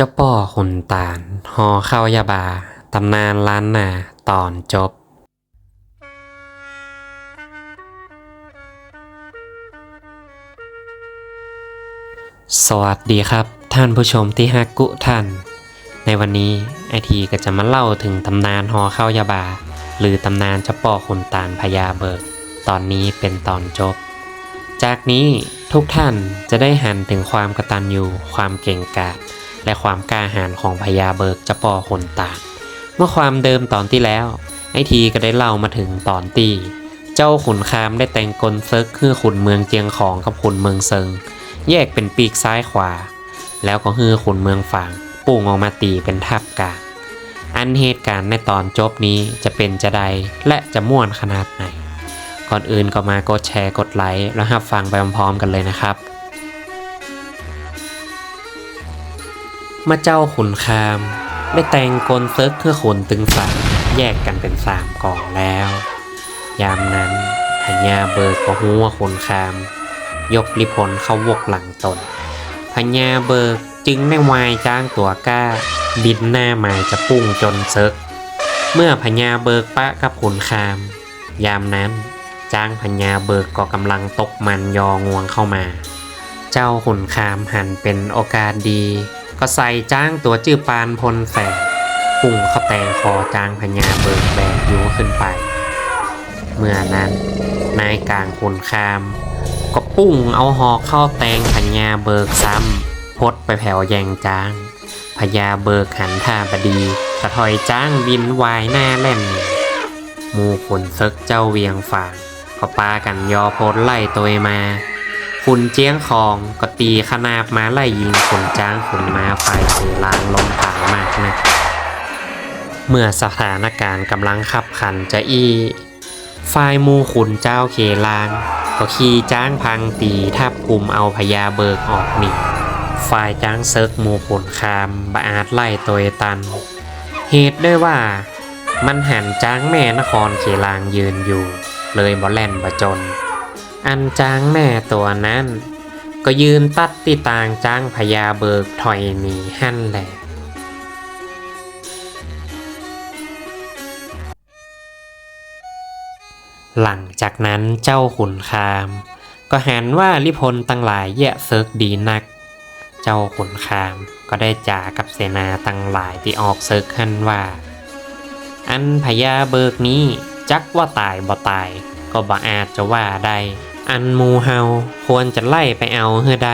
เจ้าป่อขุนตาลหอเข้ายาบา ตำนานล้านนาตอนจบ สวัสดีครับ ท่านผู้ชมที่ฮักกุท่าน ในวันนี้ไอทีก็จะมาเล่าถึงตำนานหอเข้ายาบา หรือตำนานเจ้าป่อขุนตาลพญาเบิก ตอนนี้เป็นตอนจบ จากนี้ทุกท่านจะได้หันถึงความกระตัญญูความเก่งกาจ และความกล้าหาญของพญาเบิกจ้าป่อขุนตาลเมื่อความเดิมตอนที่แล้ว ไอทีก็ได้เล่ามาถึงตอนตีเจ้าขุนคามได้แต่งกลเซิกคือขุนเมืองเจียงของกับขุนเมืองเซิง แยกเป็นปีกซ้ายขวา แล้วก็ฮือขุนเมืองฝางปุ่งออกมาตีเป็นทับกาอันเหตุการณ์ในตอนจบนี้จะเป็นจะใดและจะม่วนขนาดไหน ก่อนอื่นก็มากดแชร์กดไลค์แล้วรับฟังไปพร้อมๆกันเลยนะครับ มาเจ้าขุนคามได้แต่งกลเซิร์กเพื่อขุนตึงสามแยกกันเป็นสามกองแล้ว ยามนั้นพญาเบิกก็หัวขุนคาม ยกลิพลเข้าวกหลังตนพญาเบิกจึงได้วายจ้างตัวกล้า บินหน้าหมายจะพุ่งจนเซิกเมื่อพญาเบิกปะกับขุนคาม ยามนั้นจ้างพญาเบิกก็กำลังตกมันยองวงเข้ามา เจ้าขุนคามหันเป็นโอกาสดี ก็ใส่จ้างตัวจื้อปานพลแสงปุ่งเข้าแต่คอจ้างพญาเบิกแบกยูขึ้นไป เมื่อนั้นนายกลางขุนคาม ก็ปุ้งเอาหอกเข้าแตงพญาเบิกซ้ำพดไปแผ่วแยงจ้างพญาเบิกหันท่าบดีกระถอยจ้างบินวายหน้าแล่นหมูขุนซึกเจ้าเวียงฝางก็ปากันยอโพดไล่ตัวมา ขุนเจียงคองก็ตีขนาบมาไล่ยิงขุนจ้างขุนมาไฟถือลางลมผายมากนะเมื่อสถานการณ์กำลังขับขันจะอี้ฝ่ายมูขุนเจ้าเขลาง ก็ขี่จ้างพังตีทับกลุ่มเอาพญาเบิกออกหนีฝ่ายจ้างเซิกมูขุนคามบาอาจไล่ตัวตัน เหตุด้วยว่ามันหันจ้างแม่นครเขลางยืนอยู่ เลยบ่แล่นบ่จน อันจ้างแม่ตัวนั้น ก็ยืนตัดติตางจ้างพญาเบิกถอยหนีหั่นแหละหลังจากนั้นเจ้าขุนคาม ก็หันว่าลิพลตั้งหลายแยะเซิกดีนัก เจ้าขุนคามก็ได้จากับเสนาตั้งหลายที่ออกเซิกหันว่า อันพญาเบิกนี้จักว่าตายบ่ตาย ก็บ่อาจจะว่าได้ อันมูเฮาควรจะไล่ไปเอาเฮือใด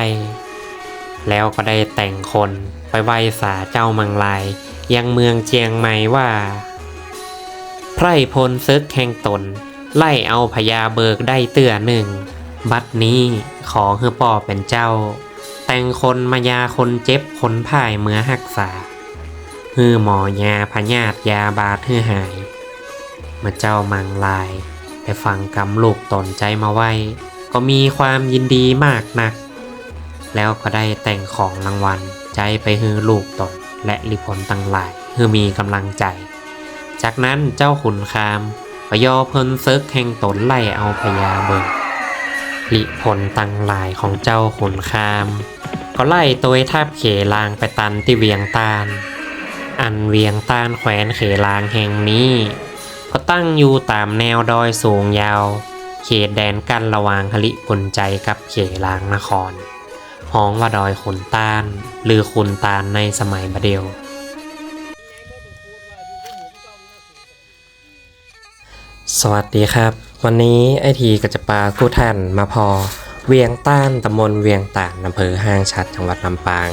แล้วก็ได้แต่งคนไปไหว้สาเจ้ามังลาย ยังเมืองเจียงใหม่ว่า ไพรพลซึกแห่งตน ไล่เอาพญาเบิกได้เตื้อหนึ่ง บัดนี้ขอเฮือป่อเป็นเจ้า แต่งคนมายาคนเจ็บคนพ่ายเมื่อหักษาฮือหมอยาพญาตยาบาดฮือหายมื่อเจ้ามังลาย ได้ฟังกำลูกตนใจมาไว้ ก็มีความยินดีมากนัก แล้วก็ได้แต่งของรางวัลใจไปฮือลูกตนและลิพลตั้งหลายฮือมีกำลังใจ จากนั้นเจ้าขุนคามก็ยอเพิ่นซึกแห่งตนไล่เอาพญาเบิกลิพลตั้งหลายของเจ้าขุนคาม ก็ไล่ตัวทับเขลางไปตันที่เวียงตาลอันเวียงตาลแขวนเขลางแห่งนี้ ก็ตั้งอยู่ตามแนวดอยสูงยาว เขตแดนกั้นระหว่างหลิพลใจกับเขลางนครห้องว่าดอยขุนตาลหรือขุนตาลในสมัยบดเดียวสวัสดีครับ วันนี้ไอทีก็จะปาผู้ท่านมาพอ เวียงต้านตำบลเวียงต่างอำเภอห้างฉัดจังหวัดลำปาง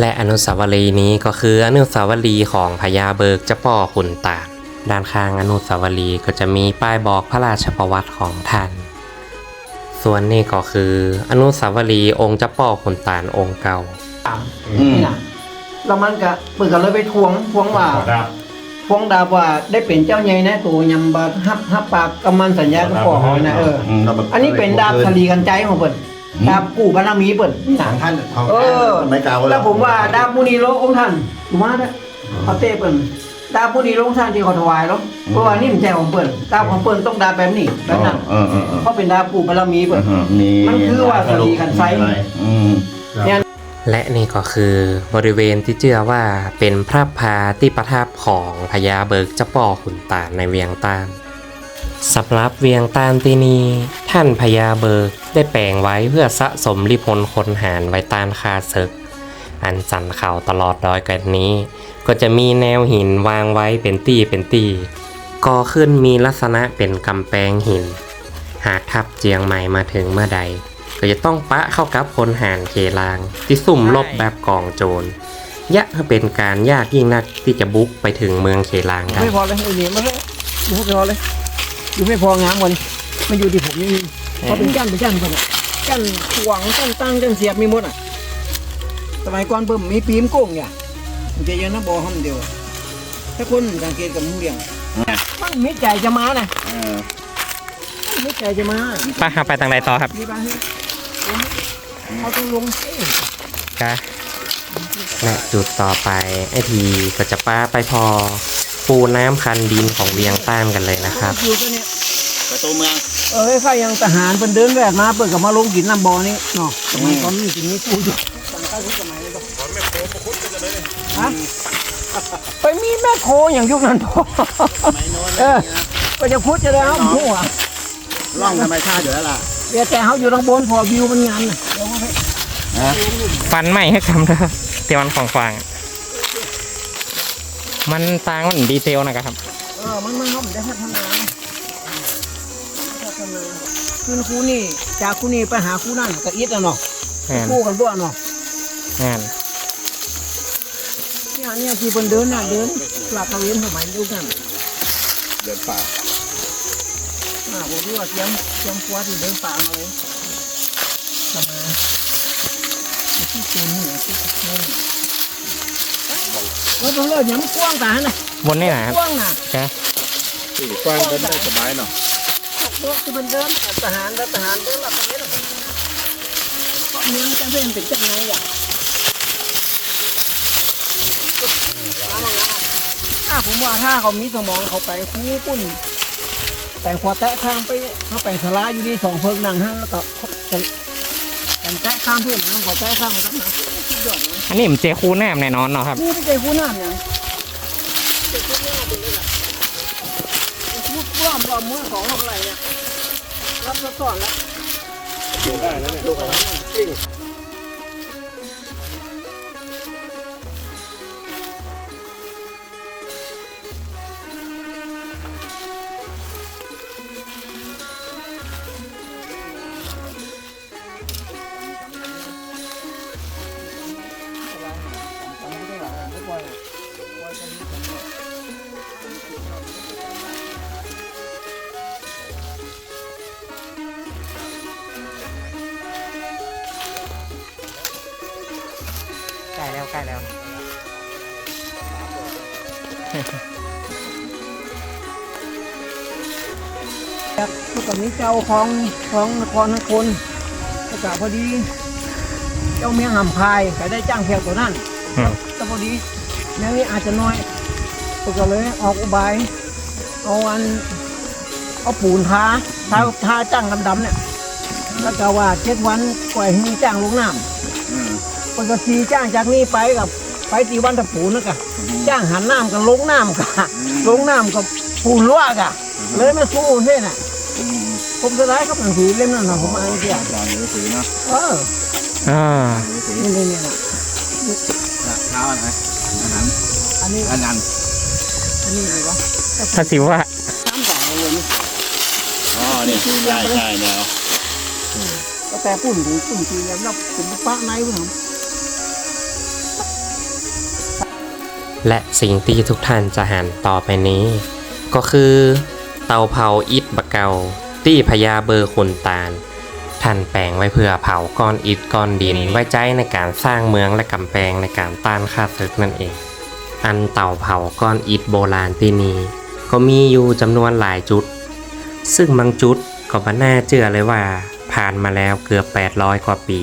และอนุสาวรีย์นี้ก็คืออนุสาวรีย์ของพญาเบิกเจ้าป่อขุนตาล ด้านข้างอนุสาวรีย์ก็จะมีป้ายบอกพระราชประวัติของท่าน ส่วนนี้ก็คือ อนุสาวรีย์องค์เจ้าป่อขุนตาลองค์เก่านี่นะแล้วมันก็เปิดกันเลยไปทวงทวงว่าขอดาบทวงดาบว่าได้เป็นเจ้าใหญ่นะตัวยำบาฮับฮับปากกำมันสัญญากับพ่อเขานะเอออันนี้เป็นดาบคลีกันใจของเปิ่นดาบกู่บารมีเปิ่นนี่นะท่านของเออไม่เก่าแล้วผมว่าดาบมุนีโลองค์ท่านถูกมาเนี่ยเขาเต้เปิ่น ดาบมุนีโลองค์ท่านที่เขาถวายแล้วเพราะว่านี่มันใจของเปิ่นดาบของเปิ่นต้องดาบแบบนี้แบบนั้นเออเออเออเพราะเป็นดาบกู่บารมีเปิ่นมีมันคือว่าคดีกันไซอืมและนี่ก็คือบริเวณที่เชื่อว่าเป็นพระพาที่ประทับของพญาเบิกเจ้าป่อขุนตาลในเวียงตานสำหรับเวียงตานที่นี้ท่านพญาเบิกได้แปลงไว้เพื่อสะสมริพลคนหารไว้ตานคาศึก อันสันเข่าตลอดดอยกันนี้ ก็จะมีแนวหินวางไว้เป็นตี้เป็นตี้ก่อขึ้นมีลักษณะเป็นกำแพงหิน หากทัพเจียงใหม่มาถึงเมื่อใด ก็จะต้องปะเข้ากับพลหารเคลาง ที่ซุ่มลบแบบกองโจรยะเป็นการยากยิ่งนักที่จะบุกไปถึงเมืองเคลางได้ไม่พอเลยไอ้เนี่มันเลยดูไม่พอเลยอยู่ไม่พองามกวันมันอยู่ที่ผมนี่พอเป็นกั้นเป็นก้านคนอะก้นหวังกั้นตั้งกั้นเสียบมีหมดอะสมัยก่อนเพิ่มมีปีมโก้งเนี่ย มันจะยังน้ำบ่อห้องเดียว ถ้าคนสังเกตกับมึงเลี้ยงมันมิดใจจะมานะมันมิดใจจะมาป้าไปทางใดต่อครับมีบ้างไหมเขาต้องลงเอ้ยกะและจุดต่อไปไอทีก็จะป้าไปพอปูน้ำคันดินของเวียงต้านกันเลยนะครับ อยู่ตัวเนี้ยประตูเมือง เออไฟยังทหารเป็นเดินแวกมาเปิดกับมาลงกินน้ำบ่อนี่เนาะสมัยก่อนมีกินนี้กูอยู่ ตั้งแต่ยุคสมัยเลยก็ฮะไปมีแม่โคอย่างยุคนั้นพอไม่โน้นเออก็จะพูดจะได้เอาหัวร่องธรรมชาติอยู่แล้วล่ะเดี๋ยวแต่เขาอยู่ทางบนพอวิวมันงานน่ะเดี๋ยวเขาไปฟันใหม่ให้คำเถอะเตียวันของฟางมันต่างมันดีเทลนะครับเออมันมันเขาไม่ได้พัฒนาพัฒนาคือครูนี่จากครูนี่ไปหาครูนั่นก็อิดอะเนาะงานคู่กันบ่เนาะ งานเนี่ยเนี่ยที่บนเดินน่ะเดินหลับเขาเรียนสมัยยุคนั้นเดินป่าอ่าผมรู้ว่าเตรียมเตรียมครัวที่เดินป่ามาเลยจะมาที่ตูนนี่ที่ตูนเราต้องเลิกอย่างกว้างตาน่ะบนนี่นะครับกว้างน่ะกะที่กว้างเดินได้สบายเนาะพวกที่มันเดินทหารแล้วทหารเดินหลับตรงนี้น่ะเพราะเมืองจะเป็นเป็นจังไงอะถ้า ผมว่าถ้าเขามีสมองเขาไปคู่ปุ้นแต่งขวาแตะข้างไปเขาไปสลาอยู่ดีสองเพิงนั่งห้างแล้วก็เขาจะแต่งแตะข้างเพื่อนนะขวาแตะข้างมันก็นะสุดยอดเลยอันนี้มันเจคูแนมแน่นอนเนาะครับนี่ไม่ใช่ผู้น้ำอย่างเจ็บผู้น้ำเป็นเลยล่ะพูดร่วมรอมมือของอะไรเนี่ยรับสอนแล้วได้แล้วเนี่ยลูกอะไรใครับเมื่อก่อนนี้เจ้าของของนครนครประกาศพอดี เจ้าเมียงหำพายก็ได้จ้างแขกตัวนั้นอืมแต่พอดีเมียงนี้อาจจะน้อยก็เลยออกอุบายเอาอันเอาปูนทาทาทาจ้างดำๆเนี่ยแล้วก็ว่าเจ็ดวันปล่อยให้มีจ้างลงน้ำอืมปกติจ้างจากนี้ไปกับไปตีวันตะปูนนะกะจ้างหันน้ำกับลงน้ำกะลงน้ำกับปูนลวกะเลยมาสู้เท่น่ะอืม ผมจะได้ครับหนังสือเล่มนั้นนะผมอ่านเสียอาจารย์หรือเนาะเอออ่าหรือสีนี่นี่นี่นะเท้าอะไรอันนั้นอันนี้อันนั้นอันนี้เลยวะถ้าสิว่าน้ำสองเลยนี่อ๋อนี่ใช่ใช่เนี่ยก็แต่ปุ่นถึงปุ่นทีแล้วเราผมปะในผมและสิ่งที่ทุกท่านจะหันต่อไปนี้ ก็คือเตาเผาอิฐบะเกา ที่พญาเบอร์ขุนตาล ท่านแปลงไว้เพื่อเผาก้อนอิฐก้อนดินไว้ใจในการสร้างเมืองและกำแพงในการต้านข้าศึกนั่นเอง อันเต่าเผาก้อนอิฐโบราณที่นี้ก็มีอยู่จำนวนหลายจุด ซึ่งบางจุดก็บ่น่าเชื่อเลยว่า ผ่านมาแล้วเกือบ 800 กว่าปี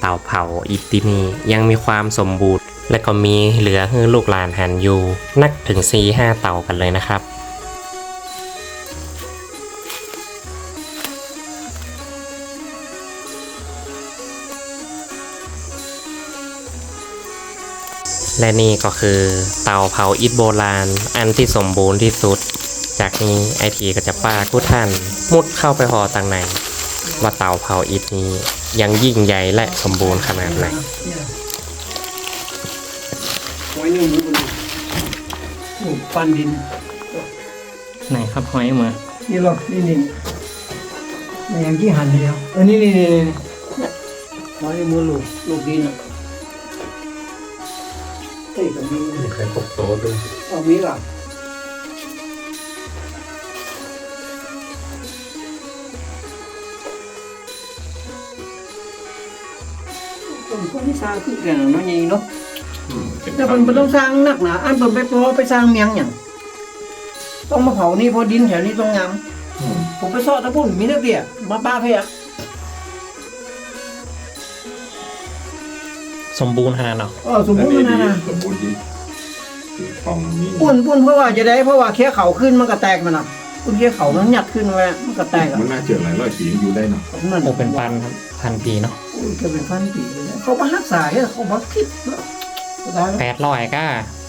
เต่าเผาอิฐที่นี่ยังมีความสมบูรณ์ และก็มีเหลือให้ลูกหลานหันอยู่นักถึง4-5เต่ากันเลยนะครับ และนี่ก็คือเตาเผาอิฐโบราณ อันที่สมบูรณ์ที่สุด จากนี้ไอทีก็จะปากุท่าน มุดเข้าไปหอต่างในว่าเตาเผาอิฐนี้ยังยิ่งใหญ่และสมบูรณ์ขนาดไหนไว้นี่มือบนนี่ปั้นดิน ไหนครับหอยมือนี่หรอกนี่นี่มันยังที่หันเดียวเออนี่นี่นี่นี่นี่ยมือลูกลูกดินอะ เฮ้ยกับมีมีใครตกโต๊ะด้วยเอามีล่ะคนคนที่สร้างคือกันเนาะนี่เนาะแต่เพิ่นบ่ต้องสร้างหนักหนาอันเพิ่นไปพอไปสร้างเมียงหยังต้องมาเผานี่เพอดินแถวนี้ต้องงามผมไปซอดตะปุ่นมีนักเดียมาป้าเพีย สมบูรณ์ขนาดเนาะเออสมมุติมันนะนะสมบูรณ์ดีฟองนี้ปุ่นปุ่นเพราะว่าจะได้เพราะว่าแค่เขาขึ้นมันก็แตกมันอะปุ่นแค่เขามันหยัดขึ้นไว้มันก็แตกอะมันน่าเจอหลายร้อยปียังอยู่ได้เนาะนั่นโอเป็นปันครับพันปีเนาะอุ้ยก็เป็นพันปีเลยนะเขาบ่รักษาเด้อเขาบ่คิดเนาะสุดท้ายแล้วแปดร้อยก็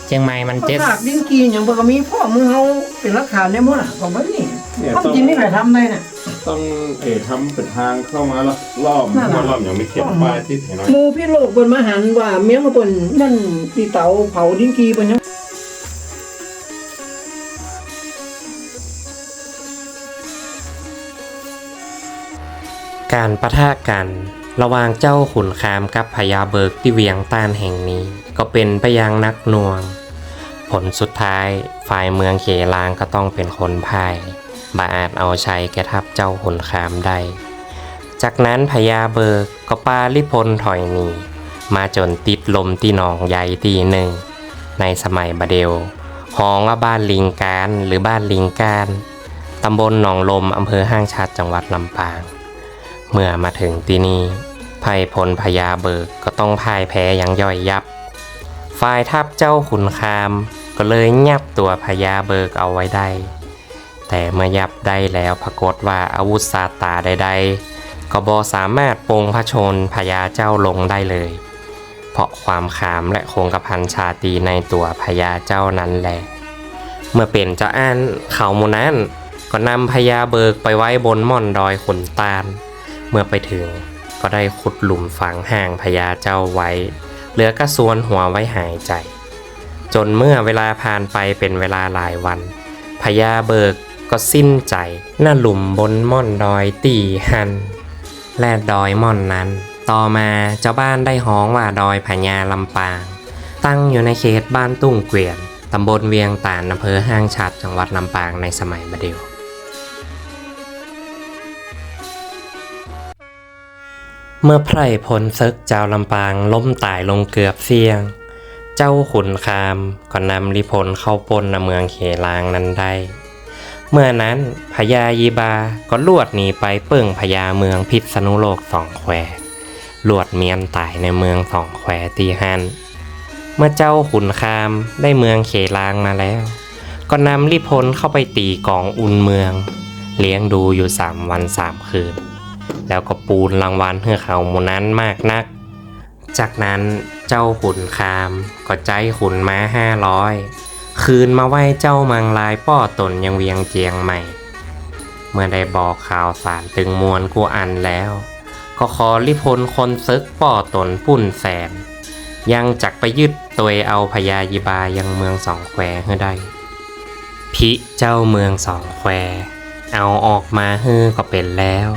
เชียงใหม่มันเขาเจ็ดฝากดิ้งกีหยังบ่ก็มีพ่อมือเฮาเป็นหลักฐานได้หมดอะก็บ่นี่เนี่ยความต้องจริงนี่ใครทำได้น่ะ ต้องเอ๋ทำเป็นทางเข้ามาแล้วรอบนั่นน่ะว่ารอบยังไม่เขียนป้ายที่ไหนน้อยหมูพี่โลกบนมาหันว่าเมียงมาเปิ่นนั่นตีเตาเผาดิ้งกีเปิ่นยังการประทะกันระหว่างเจ้าขุนคามกับพญาเบิกที่เวียงต้านแห่งนี้ ก็เป็นไปอยังนักหน่วง ผลสุดท้ายฝ่ายเมืองเขลางก็ต้องเป็นคนพ่าย บาอาจเอาชัยแกทัพเจ้าขุนคามได้ จากนั้นพญาเบิกก็ปาลิพลถอยหนี มาจนติดลมที่หนองใหญ่ตีหนึ่ง ในสมัยบาเดลห้องว่าบ้านลิงการหรือบ้านลิงการตำบลหนองลมอำเภอห้างชัดจังหวัดลำปาง เมื่อมาถึงที่นี่ภัยพลพญาเบิกก็ต้องพ่ายแพ้อย่างย่อยยับ ฝ่ายทัพเจ้าขุนคามก็เลยยับตัวพญาเบิกเอาไว้ได้ แต่เมื่อยับได้แล้วปรากฏว่าอาวุธซาตาใดๆก็บอสามารถปรงพระชนพญาเจ้าลงได้เลย เพราะความขามและคงกระพันชาตีในตัวพญาเจ้านั้นแหละเมื่อเป็นเจ้าอ้านเขาหมูนั้นก็นำพญาเบิกไปไว้บนม่อนดอยขนตาล เมื่อไปถึงก็ได้ขุดหลุมฝังห่างพญาเจ้าไว้ เหลือกระสวนหัวไว้หายใจ จนเมื่อเวลาผ่านไปเป็นเวลาหลายวันพญาเบิก ก็สิ้นใจหน้าหลุมบนม่อนดอยตีหัน และดอยม่อนนั้น ต่อมาเจ้าบ้านได้ฮ้องว่าดอยพญาลำปาง ตั้งอยู่ในเขตบ้านตุ้งเกวียนตำบลเวียงตาลอำเภอห้างฉัดจังหวัดลำปางในสมัยบาเดลเมื่อไพร่พลซึกเจ้าลำปางล้มตายลงเกือบเสียง เจ้าขุนคามก็นำลิพลเข้าปล้นนเมืองเขลางนั้นได้ เมื่อนั้นพญายีบาก็ลวดหนีไปเปิ่งพญาเมืองพิษณุโลกสองแควลวดเมียนตายในเมืองสองแควตีหันเมื่อเจ้าขุนคามได้เมืองเขลางมาแล้ว ก็นำลิพลเข้าไปตีกองอุนเมือง เลี้ยงดูอยู่สามวันสามคืน แล้วก็ปูนรางวัลเพื่อเขาหมูนั้นมากนัก จากนั้นเจ้าขุนคามก็ใจขุนม้าห้าร้อย คืนมาไหว้เจ้ามังลายป้อตนยังเวียงเจียงใหม่ เมื่อได้บอกข่าวสารตึงมวลกูอันแล้ว ก็ขอริพลคนซึกป้อตนปุ่นแสน ยังจักไปยึดตัวเอาพญายิบายังเมืองสองแควให้ได้ พิเจ้าเมืองสองแควเอาออกมาฮือก็เป็นแล้ว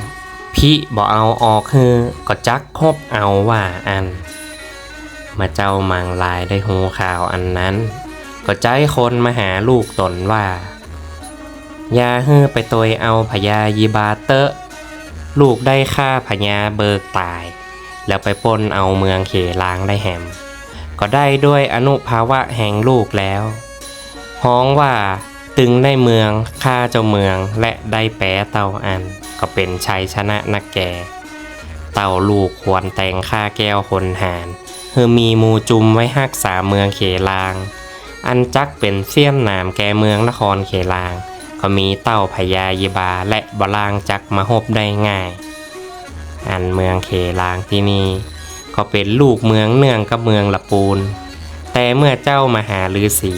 พี่บ่เอาออกฮือก็จักคบเอาว่าอัน มาเจ้ามังลายได้หูข่าวอันนั้น ก็ใจคนมาหาลูกตนว่าย่าฮือไปตัวเอาพญายีบาเตะ ลูกได้ฆ่าพญาเบิกตาย แล้วไปป้นเอาเมืองเขลางได้แหม ก็ได้ด้วยอนุภาวะแห่งลูกแล้วฮ้องว่าตึงได้เมืองฆ่าเจ้าเมืองและได้แปะเต่าอัน ก็เป็นชัยชนะนักแก่เต่าลูกควรแต่งฆ่าแก้วคนหานเฮอมีมูจุมไว้ฮักษาเมืองเขลาง อันจักเป็นเสี้ยนหนามแก่เมืองนครเขลาง ก็มีเต่าพญายบาและบลางจักมาหบได้ง่าย อันเมืองเขลางที่นี่ ก็เป็นลูกเมืองเนื่องกับเมืองละปูน แต่เมื่อเจ้ามหาฤาษี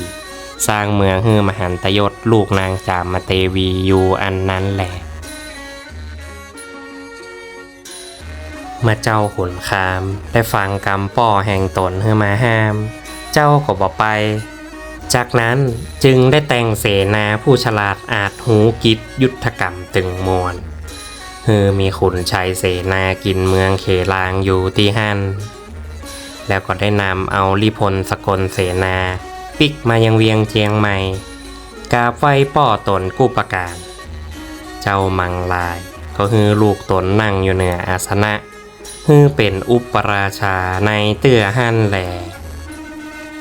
สร้างเมืองฮือมหันตยศลูกนางจามเตวีอยู่อันนั้นแหละเมื่อเจ้าขุนคาม ได้ฟังกรรมป่อแห่งตนเฮือมาห้าม เจ้าก็บอกไป จากนั้นจึงได้แต่งเสนาผู้ฉลาดอาจหูกิจยุทธกรรมตึงมวลเฮือมีขุนชัยเสนากินเมืองเขลางอยู่ที่หันแล้วก็ได้นำเอาลิพลสกลเสนา ปิกมายังเวียงเจียงใหม่กาไว้ป่อตนกู้ประการเจ้ามังลาย ก็คือลูกตนนั่งอยู่เหนืออาสนะฮือเป็นอุปราชาในเตื้อหั่นแหล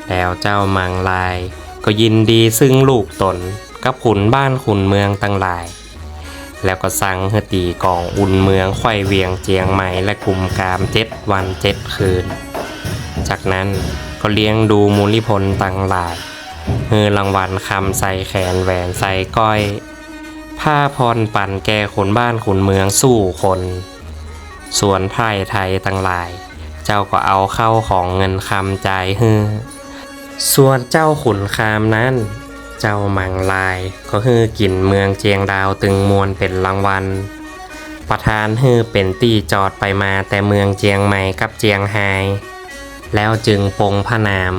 แล้วเจ้ามังลาย ก็ยินดีซึ่งลูกตนกับขุนบ้านขุนเมืองตั้งหลาย แล้วก็สั่งให้ตีกองอุ่นเมืองไขวเวียงเจียงใหม่และคุมกามเจ็ดวันเจ็ดคืน จากนั้นก็เลี้ยงดูมูลิพลตั้งหลายเฮือรางวัลคำใส่แขนแหวนใส่ก้อย ผ้าพรปั่นแก่ขุนบ้านขุนเมืองสู้คน ส่วนไพร่ไทยตั้งหลาย เจ้าก็เอาเข้าของเงินคำใจเฮือ ส่วนเจ้าขุนคามนั้น เจ้ามังลายก็ฮือกินเมืองเจียงดาวตึงมวลเป็นรางวัล ประธานฮือเป็นตี้จอดไปมาแต่เมืองเจียงใหม่กับเจียงไฮแล้วจึงปงพระนาม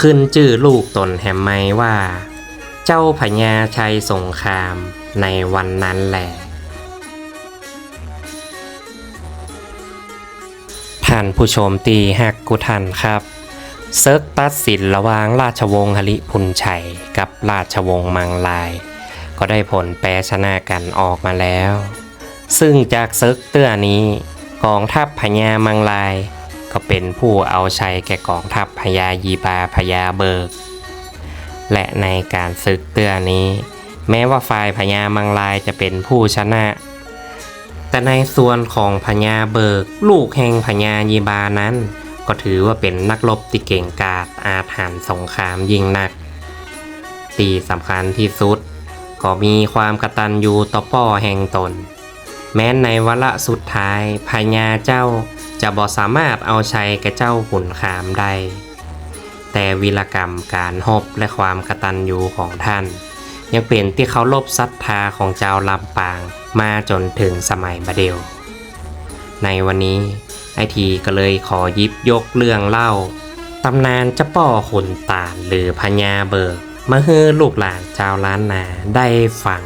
ขึ้นชื่อลูกตนแหมไม่ว่า เจ้าพญาชัยสงครามในวันนั้นแหละท่านผู้ชมตีฮักกุทันครับ เซิร์กตัดสินระหว่างราชวงศ์หลิพุนชัย กับราชวงศ์มังลาย ก็ได้ผลแปรชนะกันออกมาแล้ว ซึ่งจากเซิร์กเตื้อนี้กองทัพพญามังลาย ก็เป็นผู้เอาชัยแก่กองทัพพญายีบาพญาเบิก และในการศึกเตื้อนี้ แม้ว่าฝ่ายพญามังลายจะเป็นผู้ชนะ แต่ในส่วนของพญาเบิก ลูกแห่งพญายีบานั้น ก็ถือว่าเป็นนักรบที่เก่งกาจอาถรรพ์สงครามยิ่งนักตีสำคัญที่สุด ก็มีความกตัญญูต่อป่อแห่งตน แม้ในวาระสุดท้ายพญาเจ้าจะบ่สามารถเอาชัยแก่เจ้าขุนขามได้ แต่วีรกรรมการหบและความกตัญญูของท่าน ยังเป็นที่เคารพศรัทธาของเจ้าลำปางมาจนถึงสมัยบะเดลในวันนี้ ไอทีก็เลยขอยิบยกเรื่องเล่าตำนานเจ้าป่อขุนตาลหรือพญาเบิกมาเฮือลูกหลานชาวล้านนาได้ฟัง